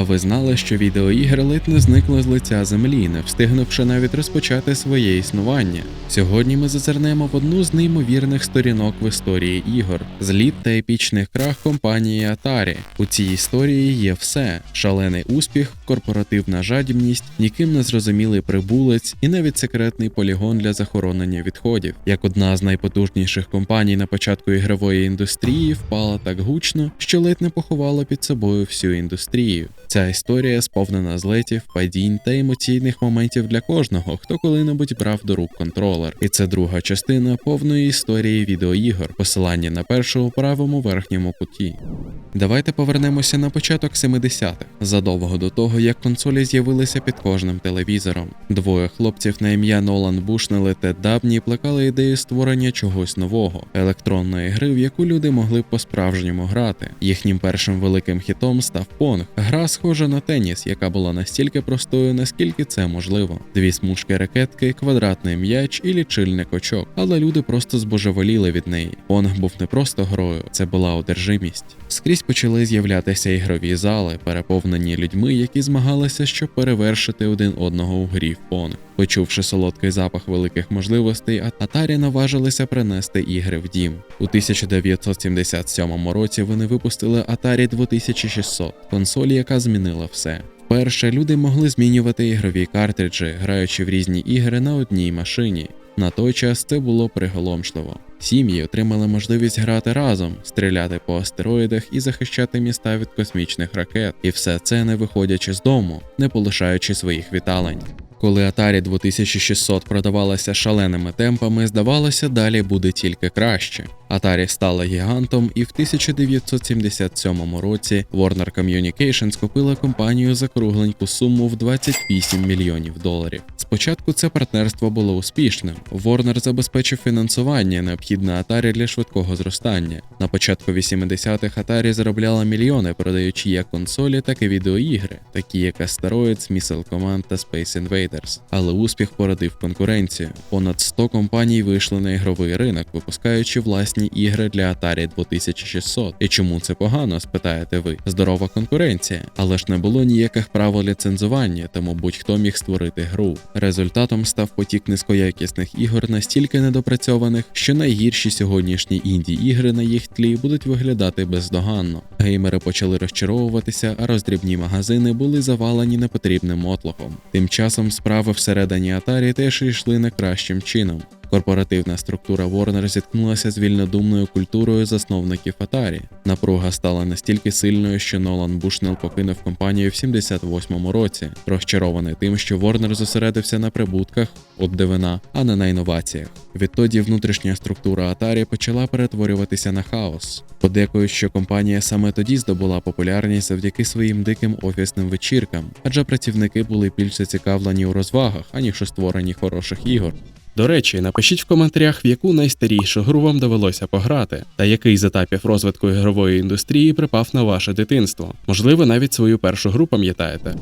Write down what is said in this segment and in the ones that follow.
А ви знали, що відеоігри ледь не зникли з лиця землі, не встигнувши навіть розпочати своє існування. Сьогодні ми зазирнемо в одну з неймовірних сторінок в історії ігор зліт та епічних крах компанії Atari. У цій історії є все: шалений успіх, корпоративна жадібність, ніким не зрозумілий прибулець і навіть секретний полігон для захоронення відходів. Як одна з найпотужніших компаній на початку ігрової індустрії впала так гучно, що ледь не поховала під собою всю індустрію. Ця історія сповнена злетів, падінь та емоційних моментів для кожного, хто коли-небудь брав до рук контролер. І це друга частина повної історії відеоігор, посилання на першу у правому верхньому куті. Давайте повернемося на початок 70-х, задовго до того, як консолі з'явилися під кожним телевізором. Двоє хлопців на ім'я Нолан Бушнел і Тед Дабні плекали ідею створення чогось нового, електронної гри, в яку люди могли по-справжньому грати. Їхнім першим великим хітом став Понг, гра схожа на теніс, яка була настільки простою, наскільки це можливо. Дві смужки ракетки, квадратний м'яч і лічильник очок. Але люди просто збожеволіли від неї. Понг був не просто грою, це була одержимість. Скрізь почали з'являтися ігрові зали, переповнені людьми, які змагалися, щоб перевершити один одного у грі в Понг. Почувши солодкий запах великих можливостей, Atari наважилися принести ігри в дім. У 1977 році вони випустили Atari 2600, консоль, яка змінила все. Перше люди могли змінювати ігрові картриджі, граючи в різні ігри на одній машині. На той час це було приголомшливо. Сім'ї отримали можливість грати разом, стріляти по астероїдах і захищати міста від космічних ракет, і все це не виходячи з дому, не полишаючи своїх віталень. Коли Atari 2600 продавалася шаленими темпами, здавалося, далі буде тільки краще. Atari стала гігантом, і в 1977 році Warner Communications купила компанію за кругленьку суму в 28 мільйонів доларів. Спочатку це партнерство було успішним. Warner забезпечив фінансування, необхідне Atari для швидкого зростання. На початку 80-х Atari заробляла мільйони, продаючи як консолі, так і відеоігри, такі як Asteroids, Missile Command та Space Invaders. Але успіх породив конкуренцію. Понад 100 компаній вийшли на ігровий ринок, випускаючи власні ігри для Atari 2600. І чому це погано? спитаєте ви? Здорова конкуренція, але ж не було ніяких правил ліцензування, тому будь-хто міг створити гру. Результатом став потік низькоякісних ігор настільки недопрацьованих, що найгірші сьогоднішні інді ігри на їх тлі будуть виглядати бездоганно. Геймери почали розчаровуватися, а роздрібні магазини були завалені непотрібним мотлохом. Тим часом справи всередині Atari теж йшли не кращим чином. Корпоративна структура Warner зіткнулася з вільнодумною культурою засновників Atari. Напруга стала настільки сильною, що Нолан Бушнел покинув компанію в 78-му році, розчарований тим, що Warner зосередився на прибутках от дивина, а не на інноваціях. Відтоді внутрішня структура Atari почала перетворюватися на хаос. Подекують, що компанія саме тоді здобула популярність завдяки своїм диким офісним вечіркам, адже працівники були більш зацікавлені у розвагах, аніж у створенні хороших ігор. До речі, напишіть в коментарях, в яку найстарішу гру вам довелося пограти, та який з етапів розвитку ігрової індустрії припав на ваше дитинство. Можливо, навіть свою першу гру пам'ятаєте.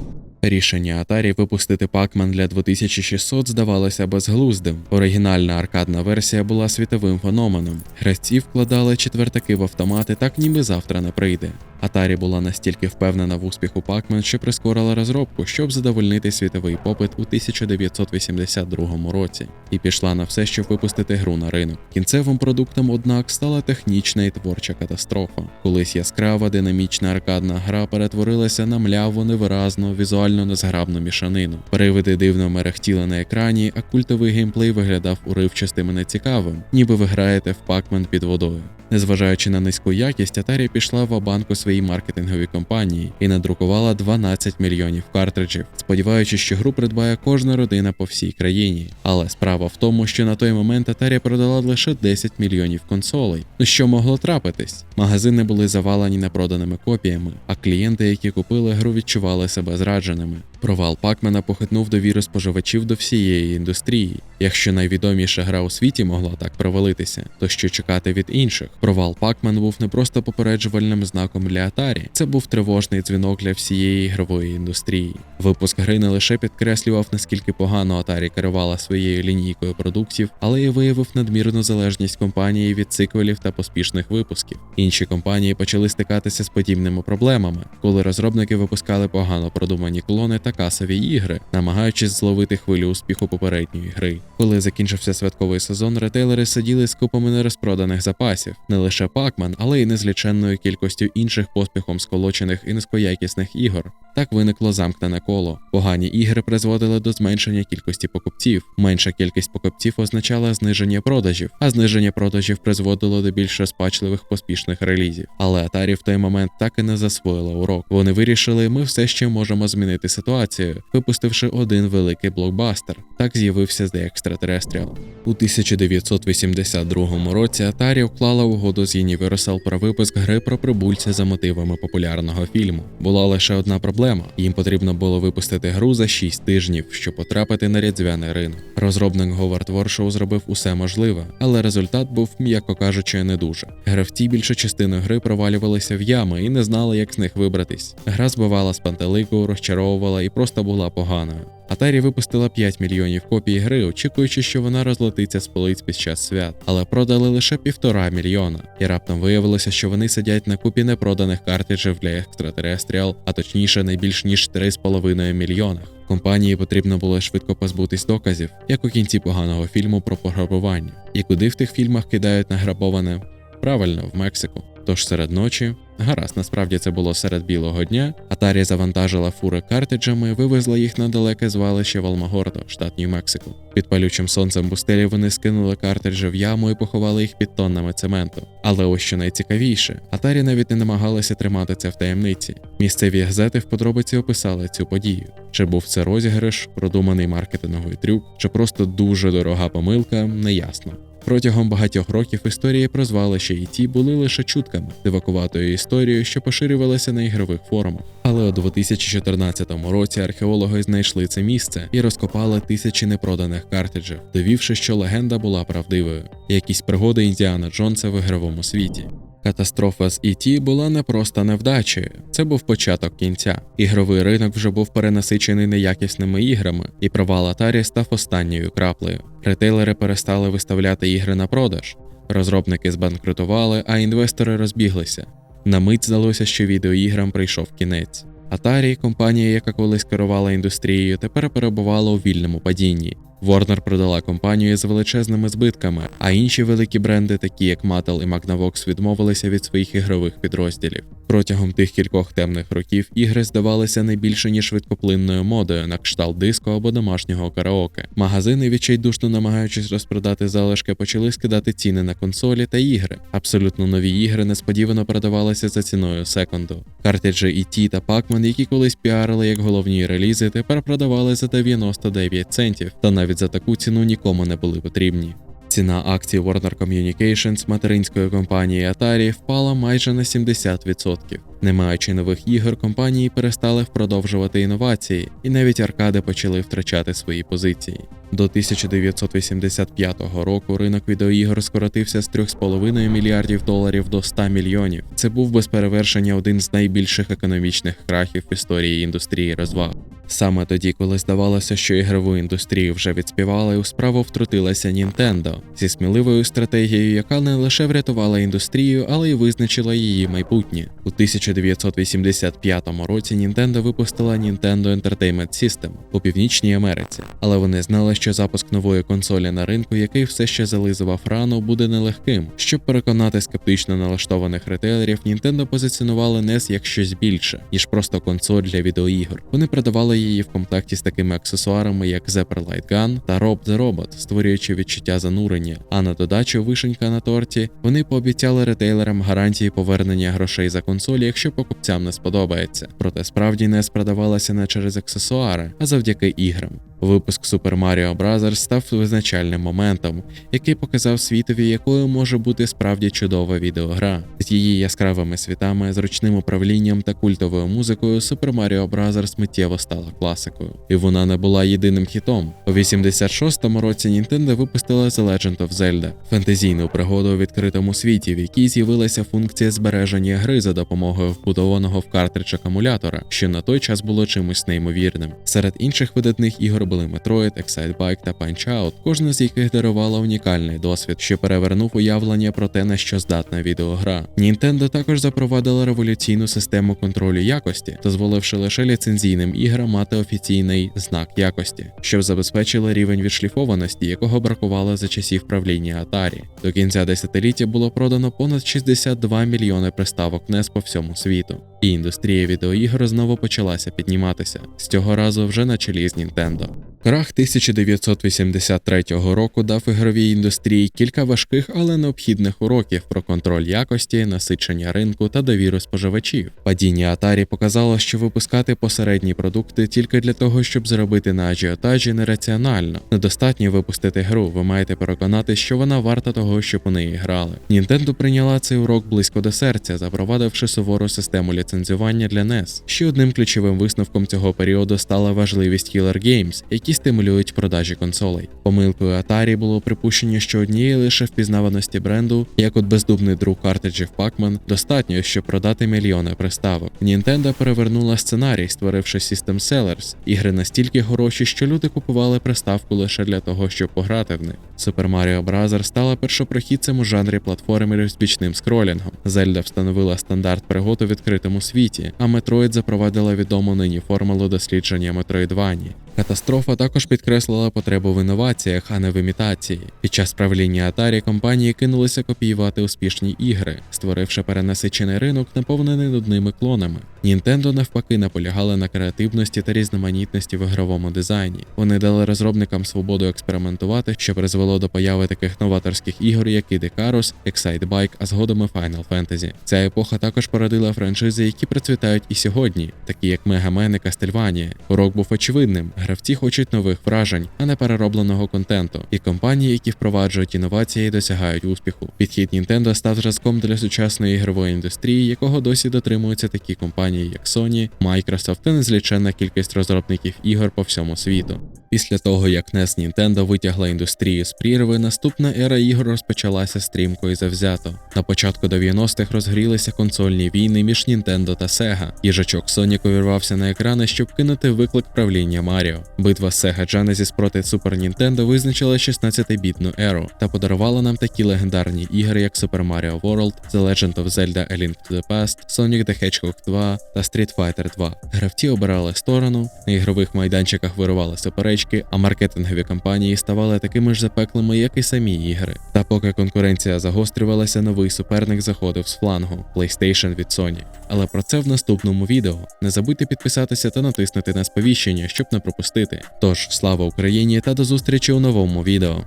Рішення Atari випустити Pac-Man для 2600 здавалося безглуздим. Оригінальна аркадна версія була світовим феноменом. Гравці вкладали четвертаки в автомати, так ніби завтра не прийде. Atari була настільки впевнена в успіху Pac-Man, що прискорила розробку, щоб задовольнити світовий попит у 1982 році, і пішла на все, щоб випустити гру на ринок. Кінцевим продуктом, однак, стала технічна і творча катастрофа. Колись яскрава динамічна аркадна гра перетворилася на мляву, невиразну, візуально незграбну мішанину. Привиди дивно мерехтіли на екрані, а культовий геймплей виглядав уривчастим і нецікавим, ніби ви граєте в Pac-Man під водою. Незважаючи на низьку якість, Atari пішла в банку своїй маркетинговій компанії і надрукувала 12 мільйонів картриджів, сподіваючись, що гру придбає кожна родина по всій країні. Але справа в тому, що на той момент Atari продала лише 10 мільйонів консолей. Ну що могло трапитись? Магазини були завалені непроданими копіями, а клієнти, які купили гру, відчували себе зрадженими. Провал Пакмена похитнув довіру споживачів до всієї індустрії. Якщо найвідоміша гра у світі могла так провалитися, то що чекати від інших? Провал Пакмен був не просто попереджувальним знаком для Atari, це був тривожний дзвінок для всієї ігрової індустрії. Випуск гри не лише підкреслював, наскільки погано Atari керувала своєю лінійкою продуктів, але й виявив надмірну залежність компанії від циквелів та поспішних випусків. Інші компанії почали стикатися з подібними проблемами, коли розробники випускали погано продумані клони та касові ігри, намагаючись зловити хвилю успіху попередньої гри. Коли закінчився святковий сезон, ретейлери сиділи з купами нерозпроданих запасів, не лише Pac-Man, але й незліченною кількістю інших поспіхом сколочених і низькоякісних ігор. Так виникло замкнене коло. Погані ігри призводили до зменшення кількості покупців. Менша кількість покупців означала зниження продажів, а зниження продажів призводило до більш розпачливих поспішних релізів. Але Atari в той момент так і не засвоїла урок. Вони вирішили, ми все ще можемо змінити ситуацію, випустивши один великий блокбастер. Так з'явився The Extraterrestrial. У 1982 році Atari уклала угоду з Universal про випуск гри про прибульця за мотивами популярного фільму. Була лише одна проблема: їм потрібно було випустити гру за 6 тижнів, щоб потрапити на різдвяний ринок. Розробник Говард Воршоу зробив усе можливе, але результат був, м'яко кажучи, не дуже. Гравці більшу частину гри провалювалися в ями і не знали, як з них вибратись. Гра збивала з пантелику, розчаровувала і просто була поганою. Atari випустила 5 мільйонів копій гри, очікуючи, що вона розлетиться з полиць під час свят, але продали лише півтора мільйона. І раптом виявилося, що вони сидять на купі непроданих картриджів для Extraterrestrial, а точніше не більш ніж 3,5 мільйонах. Компанії потрібно було швидко позбутись доказів, як у кінці поганого фільму про пограбування. І куди в тих фільмах кидають награбоване? Правильно, в Мексику. Тож серед ночі, гаразд, насправді це було серед білого дня, Atari завантажила фури картриджами, вивезла їх на далеке звалище в Алмагордо, штат Нью-Мексико. Під палючим сонцем пустелі вони скинули картриджі в яму і поховали їх під тоннами цементу. Але ось що найцікавіше, Atari навіть не намагалися тримати це в таємниці. Місцеві газети в подробиці описали цю подію. Чи був це розіграш, продуманий маркетинговий трюк, чи просто дуже дорога помилка, неясно. Протягом багатьох років історії про звалище і ті були лише чутками, дивакуватою історією, що поширювалася на ігрових форумах. Але у 2014 році археологи знайшли це місце і розкопали тисячі непроданих картриджів, довівши, що легенда була правдивою. Якісь пригоди Індіана Джонса в ігровому світі. Катастрофа з ІТ була не просто невдачею, це був початок кінця. Ігровий ринок вже був перенасичений неякісними іграми, і провал Atari став останньою краплею. Ретейлери перестали виставляти ігри на продаж, розробники збанкрутували, а інвестори розбіглися. На мить здалося, що відеоіграм прийшов кінець. Atari, компанія, яка колись керувала індустрією, тепер перебувала у вільному падінні. Warner продала компанію з величезними збитками, а інші великі бренди, такі як Mattel і Magnavox, відмовилися від своїх ігрових підрозділів. Протягом тих кількох темних років ігри здавалися не більше ніж швидкоплинною модою на кшталт диско або домашнього караоке. Магазини, відчайдушно намагаючись розпродати залишки, почали скидати ціни на консолі та ігри. Абсолютно нові ігри несподівано продавалися за ціною секунду. Картриджі ET та Pac-Man, які колись піарили як головні релізи, тепер продавали за 99 центів, та навіть за таку ціну нікому не були потрібні. Ціна акцій Warner Communications материнської компанії Atari впала майже на 70%. Не маючи нових ігор, компанії перестали впродовжувати інновації, і навіть аркади почали втрачати свої позиції. До 1985 року ринок відеоігор скоротився з 3,5 мільярдів доларів до 100 мільйонів. Це був без перевершення один з найбільших економічних крахів в історії індустрії розваг. Саме тоді, коли здавалося, що ігрову індустрію вже відспівали, у справу втрутилася Nintendo зі сміливою стратегією, яка не лише врятувала індустрію, але й визначила її майбутнє. У 1985 році Nintendo випустила Nintendo Entertainment System у Північній Америці, але вони знали, що запуск нової консолі на ринку, який все ще зализував рану, буде нелегким. Щоб переконати скептично налаштованих ретейлерів, Nintendo позиціонували NES як щось більше, ніж просто консоль для відеоігор. Вони продавали її в комплекті з такими аксесуарами, як Zepper Light Gun та Rob the Robot, створюючи відчуття занурення. А на додачу вишенька на торті вони пообіцяли ретейлерам гарантії повернення грошей за консолі, якщо покупцям не сподобається. Проте справді не спродавалася не через аксесуари, а завдяки іграм. Випуск Super Mario Bros. став визначальним моментом, який показав світові, якою може бути справді чудова відеогра. З її яскравими світами, зручним управлінням та культовою музикою Super Mario Bros. миттєво стала класикою. І вона не була єдиним хітом. У 86-му році Nintendo випустила The Legend of Zelda – фентезійну пригоду у відкритому світі, в якій з'явилася функція збереження гри за допомогою вбудованого в картридж акумулятора, що на той час було чимось неймовірним. Серед інших видатних ігор були Metroid, Excitebike та Punch-Out, кожна з яких дарувала унікальний досвід, що перевернув уявлення про те, на що здатна відеогра. Nintendo також запровадила революційну систему контролю якості, дозволивши лише ліцензійним іграм мати офіційний знак якості, що забезпечило рівень відшліфованості, якого бракувало за часів правління Atari. До кінця десятиліття було продано понад 62 мільйони приставок NES по всьому світу. І індустрія відеоігр знову почалася підніматися з цього разу вже на чолі з Nintendo. Крах 1983 року дав ігровій індустрії кілька важких, але необхідних уроків про контроль якості, насичення ринку та довіру споживачів. Падіння Atari показало, що випускати посередні продукти тільки для того, щоб заробити на ажіотажі нераціонально. Недостатньо випустити гру, ви маєте переконати, що вона варта того, щоб у неї грали. Nintendo прийняла цей урок близько до серця, запровадивши сувору систему ліцензування для NES. Ще одним ключовим висновком цього періоду стала важливість Killer Games, які стимулюють продажі консолей. Помилкою Atari було припущення, що однієї лише впізнаваності бренду, як от бездумний друк картриджів Pac-Man, достатньо, щоб продати мільйони приставок. Nintendo перевернула сценарій, створивши System Sellers, ігри настільки хороші, що люди купували приставку лише для того, щоб пограти в них. Super Mario Bros. стала першопрохідцем у жанрі платформерів з бічним скролінгом. Зельда встановила стандарт пригод у відкритому світі, а Metroid запровадила відому нині формулу дослідження Metroidvania. Катастрофа також підкреслила потребу в інноваціях, а не в імітації. Під час правління Atari компанії кинулися копіювати успішні ігри, створивши перенасичений ринок, наповнений нудними клонами. Nintendo навпаки наполягали на креативності та різноманітності в ігровому дизайні. Вони дали розробникам свободу експериментувати, що призвело до появи таких новаторських ігор, як Kid Icarus, Excitebike, а згодом і Final Fantasy. Ця епоха також породила франшизи, які процвітають і сьогодні, такі як Man і Castlevania. Урок був очевидним. Гравці хочуть нових вражень, а не переробленого контенту. І компанії, які впроваджують інновації, досягають успіху. Підхід Nintendo став зразком для сучасної ігрової індустрії, якого досі дотримуються такі компанії, як Sony, Microsoft та незліченна кількість розробників ігор по всьому світу. Після того, як NES Nintendo витягла індустрію з прірви, наступна ера ігор розпочалася стрімко і завзято. На початку 90-х розгрілися консольні війни між Nintendo та Sega. Їжачок Sonic увірвався на екрани, щоб кинути виклик правління Маріо. Битва Sega Genesis проти Super Nintendo визначила 16-бітну еру та подарувала нам такі легендарні ігри, як Super Mario World, The Legend of Zelda A Link to the Past, Sonic the Hedgehog 2 та Street Fighter 2. Гравці обирали сторону, на ігрових майданчиках вирували суперечки, а маркетингові кампанії ставали такими ж запеклими, як і самі ігри. Та поки конкуренція загострювалася, новий суперник заходив з флангу PlayStation від Sony. Але про це в наступному відео. Не забудьте підписатися та натиснути на сповіщення, щоб не пропустити. Тож, слава Україні та до зустрічі у новому відео.